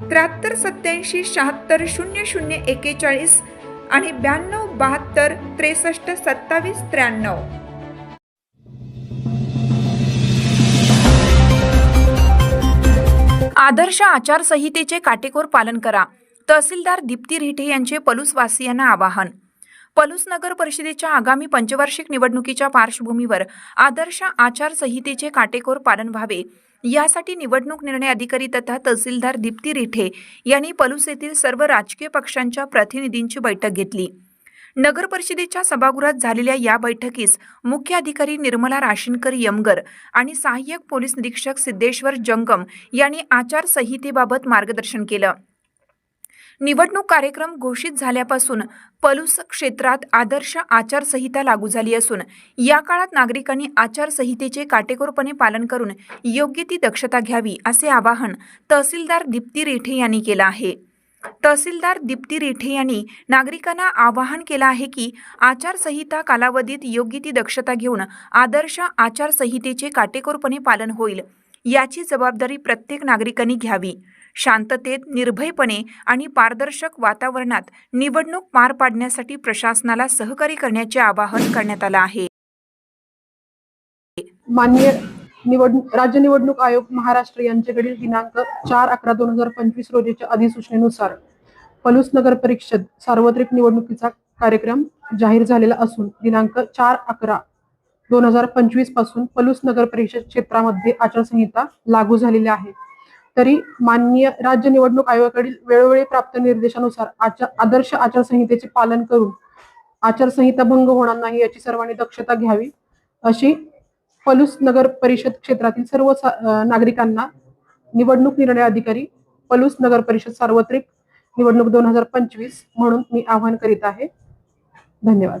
त्र्याहत्तर सत्याऐंशी शहात्तर शून्य शून्य एकेचाळीस आणि ब्याण्णव बहात्तर त्रेसष्ट सत्तावीस त्र्याण्णव. आदर्श आचारसंहितेचे काटेकोर पालन करा. तहसीलदार दीप्ती रेठे यांचे पलूसवासियांना आवाहन. पलूस नगर परिषदेच्या आगामी पंचवार्षिक निवडणुकीच्या पार्श्वभूमीवर आदर्श आचारसंहितेचे काटेकोर पालन व्हावे. यासाठी निवडणूक निर्णय अधिकारी तथा तहसीलदार दीप्ती रिठे यांनी पलूस येथील सर्व राजकीय पक्षांच्या प्रतिनिधींची बैठक घेतली. नगर परिषदेच्या सभागृहात झालेल्या या बैठकीस मुख्य अधिकारी निर्मला राशीनकर यमगर आणि सहाय्यक पोलीस निरीक्षक सिद्धेश्वर जंगम यांनी आचारसंहितेबाबत मार्गदर्शन केलं. निवडणूक कार्यक्रम घोषित झाल्यापासून पलूस क्षेत्रात आदर्श आचारसंहिता लागू झाली असून या काळात नागरिकांनी आचारसंहितेचे काटेकोरपणे पालन करून योग्य ती दक्षता घ्यावी असे आवाहन तहसीलदार दीप्ती रेठे यांनी केलं आहे. तहसीलदार दीप्ती रेठे यांनी नागरिकांना आवाहन केलं आहे की आचारसंहिता कालावधीत योग्य ती दक्षता घेऊन आदर्श आचारसंहितेचे काटेकोरपणे पालन होईल याची जबाबदारी प्रत्येक नागरिकांनी घ्यावी. शांततेत निर्भयपणे आणि पारदर्शक वातावरणात निवडणूक पार पाडण्यासाठी प्रशासनाला सहकार्य करण्याचे आवाहन करण्यात आलं आहे. मान्य निवडणूक राज्य निवडणूक आयोग महाराष्ट्र यांच्याकडील दिनांक चार अकरा दोन हजार पंचवीस रोजीच्या अधिसूचनेनुसार पलूस नगर परिषद सार्वत्रिक निवडणुकीचा कार्यक्रम जाहीर झालेला असून दिनांक चार अकरा दोन हजार पंचवीसपासून पलूस नगर परिषद क्षेत्रामध्ये आचारसंहिता लागू झालेली आहे. तरी माननीय राज्य निवडणूक आयोगाकडील वेळोवेळी प्राप्त निर्देशानुसार आचार आदर्श आचारसंहितेचे पालन करून आचारसंहिता भंग होणार नाही याची सर्वांनी दक्षता घ्यावी अशी पलूस नगर परिषद क्षेत्रातील सर्व नागरिकांना निवडणूक निर्णय अधिकारी पलूस नगर परिषद सार्वत्रिक निवडणूक दोन हजार पंचवीस म्हणून मी आवाहन करीत आहे. धन्यवाद.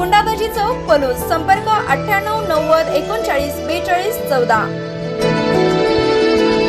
गुंडाबाजी चौक पलूस संपर्क अठ्ठ्याण्णव नव्वद एकोणचाळीस बेचाळीस चौदा.